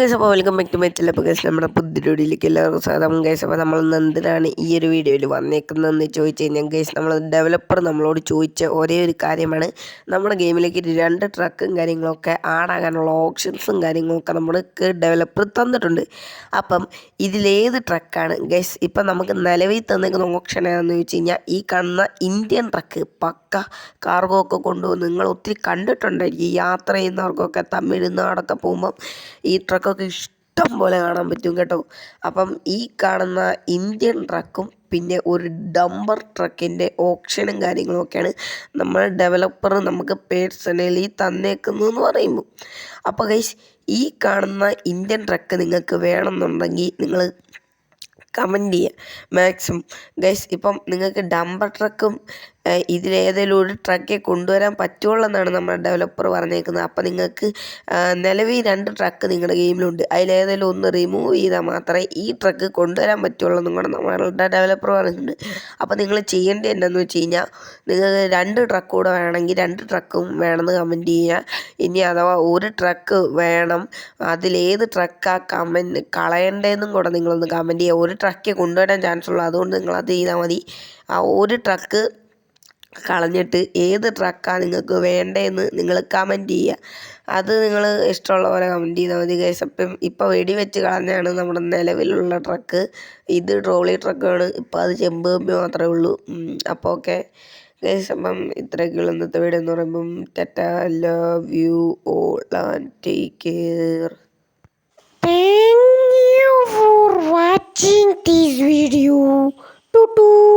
Guys അപ്പോൾ welcome back to my ചില അപ്പോൾ ഗൈസ് നമ്മുടെ പുതിയ വീഡിയോയിലേക്ക് എല്ലാവർക്കും സ്വാഗതം. ഗൈസ് അപ്പോൾ നമ്മൾ എന്തിനാണ് ഈ ഒരു വീഡിയോയിൽ വന്നേക്കുന്നതെന്ന് ചോദിച്ചു കഴിഞ്ഞാൽ ഗൈസ് നമ്മൾ ഡെവലപ്പർ നമ്മളോട് ചോദിച്ച ഒരേ ഒരു കാര്യമാണ്. നമ്മുടെ ഗെയിമിലേക്ക് രണ്ട് ട്രക്കും കാര്യങ്ങളൊക്കെ ആഡാകാനുള്ള ഓപ്ഷൻസും കാര്യങ്ങളൊക്കെ നമ്മൾക്ക് ഡെവലപ്പർ തന്നിട്ടുണ്ട്. അപ്പം ഇതിലേത് ട്രക്കാണ് ഗൈസ് ഇപ്പം നമുക്ക് നിലവിൽ തന്നേക്കുന്ന ഓപ്ഷൻ ഏതാണെന്ന് ചോദിച്ചു കഴിഞ്ഞാൽ ഈ കാണുന്ന ഇന്ത്യൻ ട്രക്ക് പക്ക കാർഗോ ഒക്കെ കൊണ്ടുപോകും നിങ്ങൾ ഒത്തിരി കണ്ടിട്ടുണ്ടായിരിക്കും യാത്ര ചെയ്യുന്നവർക്കൊക്കെ തമിഴ്നാടൊക്കെ പോകുമ്പം ഈ ട്രക്കൊക്കെ ഇഷ്ടം പോലെ കാണാൻ പറ്റും കേട്ടോ. അപ്പം ഈ കാണുന്ന ഇന്ത്യൻ ട്രക്കും പിന്നെ ഒരു ഡംബർ ട്രക്കിന്റെ ഓപ്ഷനും കാര്യങ്ങളൊക്കെയാണ് നമ്മൾ ഡെവലപ്പർ നമുക്ക് പേഴ്സണലി തന്നേക്കുന്നു എന്ന് പറയുമ്പോൾ. അപ്പോൾ ഈ കാണുന്ന ഇന്ത്യൻ ട്രക്ക് നിങ്ങൾക്ക് വേണമെന്നുണ്ടെങ്കിൽ നിങ്ങൾ കമന്റ് ചെയ്യുക മാക്സിമം ഗൈസ് ഇപ്പം നിങ്ങൾക്ക് ഡംബർ ട്രക്കും ഇതിലേതെങ്കിലും ഒരു ട്രക്കെ കൊണ്ടുവരാൻ പറ്റുള്ളൂ എന്നാണ് നമ്മുടെ ഡെവലപ്പർ പറഞ്ഞേക്കുന്നത്. അപ്പം നിങ്ങൾക്ക് നിലവിൽ രണ്ട് ട്രക്ക് നിങ്ങളുടെ ഗെയിമിലുണ്ട് അതിലേതെങ്കിലും ഒന്ന് റിമൂവ് ചെയ്താൽ മാത്രമേ ഈ ട്രക്ക് കൊണ്ടുവരാൻ പറ്റുള്ളൂ എന്നും കൂടെ നമ്മളുടെ ഡെവലപ്പർ പറഞ്ഞിട്ടുണ്ട് അപ്പോൾ നിങ്ങൾ ചെയ്യേണ്ടത് എന്താണെന്ന് വെച്ച് കഴിഞ്ഞാൽ നിങ്ങൾക്ക് രണ്ട് ട്രക്ക് കൂടെ വേണമെങ്കിൽ രണ്ട് ട്രക്കും വേണമെന്ന് കമന്റ് ചെയ്യുക ഇനി അഥവാ ഒരു ട്രക്ക് വേണം അതിലേത് ട്രക്കാണ് കമന്റ് കളയേണ്ടതെന്നും കൂടെ നിങ്ങളൊന്ന് കമന്റ് ചെയ്യുക ഒരു ട്രക്കേ കൊണ്ടുവരാൻ ചാൻസ് ഉള്ളൂ. അതുകൊണ്ട് നിങ്ങൾ അത് ചെയ്താൽ മതി. ആ ഒരു ട്രക്ക് കളഞ്ഞിട്ട് ഏത് ട്രക്കാണ് നിങ്ങൾക്ക് വേണ്ടതെന്ന് നിങ്ങൾ കമന്റ് ചെയ്യുക. അത് നിങ്ങൾ ഇഷ്ടമുള്ള പോലെ കമന്റ് ചെയ്താൽ മതി ഗൈസ് അപ്പം ഇപ്പോൾ വെടിവെച്ച് കളഞ്ഞാണ് നമ്മുടെ നിലവിലുള്ള ട്രക്ക് ഇത് ട്രോളി ട്രക്കാണ് ഇപ്പോൾ അത് ചെമ്പ് കമ്പി മാത്രമേ ഉള്ളൂ. അപ്പോൾ ഓക്കെ ഗൈസ് അപ്പം ഇത്രയൊക്കെയുള്ള ഇന്നത്തെ വീഡിയോ എന്ന് പറയുമ്പം ടെറ്റ love you all and take care watching this video. Tutu.